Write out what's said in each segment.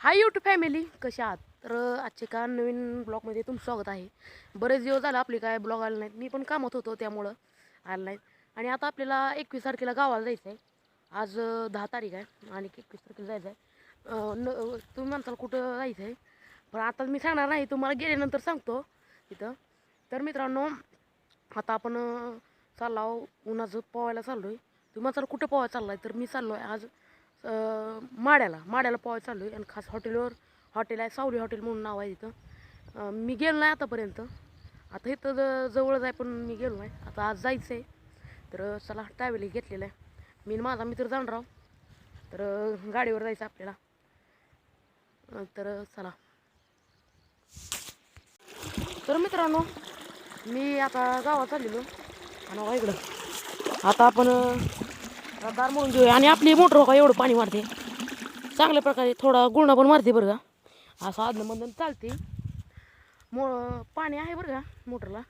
Hi YouTube family कशा आहात? तर आजचे का नवीन ब्लॉगमध्ये तुमचं स्वागत आहे. बरेच दिवस झाले आपले काय ब्लॉग आले नाहीत. मी पण कामात होतो त्यामुळं आलं नाहीत. आणि आता आपल्याला एकवीस तारखेला गावाला जायचं आहे आज दहा तारीख आहे. आणि एकवीस तारखेला जायचं आहे न तुम्ही म्हणताल कुठं जायचं आहे पण आता मी सांगणार नाही. तुम्हाला गेल्यानंतर सांगतो तिथं तर मित्रांनो आता आपण चाललो आहो, उन्हाचं पोवायला चाललो आहे तुम्ही म्हणताल कुठं पोवायला चालला आहे तर मी चाललो आहे आज माड्याला. माड्याला पोहायला चाललो आहे आणि खास हॉटेलवर हॉटेल आहे सावली हॉटेल म्हणून नाव आहे तिथं. मी गेलो नाही आतापर्यंत. आता इथं ज- जवळच आहे पण मी गेलो नाही. आता आज जायचं आहे. तर चला ट्रॅव्हल घेतलेलं आहे. मी माझा मित्र जाणार आहो तर गाडीवर जायचं आपल्याला. तर चला. तर मित्रांनो मी आता गावात चाललेलो. आणि हो, इकडं. आता आपण दार म्हणून घेऊया. आणि आपली मोटर का एवढं पाणी मारते. चांगल्या प्रकारे थोडा गुळणा पण मारते बरं का. असं आदन चालते. मो पाणी आहे बरं का मोटरला.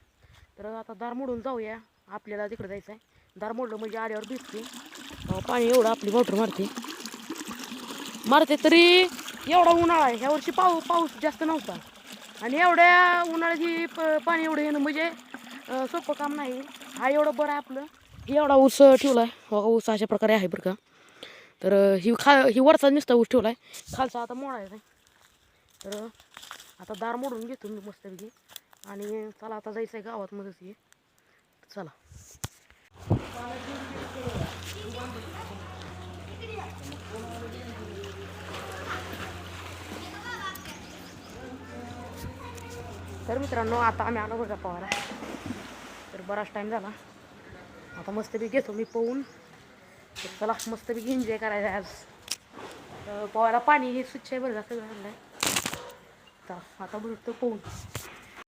तर आता दार मोडून जाऊया. आपल्याला तिकडं जायचं आहे दार मोडलं म्हणजे आल्यावर भिजते पाणी एवढं आपली मोटर मारते. मारते तरी एवढा उन्हाळा आहे. ह्या वर्षी पाऊ पाऊस जास्त नव्हता. आणि एवढ्या उन्हाळ्याची प पाणी एवढं येणं म्हणजे सोपं काम नाही. हा एवढं बरं आहे आपलं. एवढा ऊस ठेवला आहे बघा ऊस अशा प्रकारे आहे बरं का. तर ही खा ही वरचा नुसता ऊस ठेवला आहे खालचा आता मोडायचा आहे. तर आता दार मोडून घेतो मी मस्तपैकी. आणि चला आता जायचं आहे गावात मध्येच ये चला. तर मित्रांनो आता आम्ही आलो बघा पोहायला. तर बराच टाईम झाला. आता मस्तपैकी घेतो मी पोहून चला मस्तपैकी एन्जॉय करायचा आज. पोहायला पाणी हे स्वच्छ आहे बरं जास्त सगळं आणलं आहे तर आता बघतो पोहून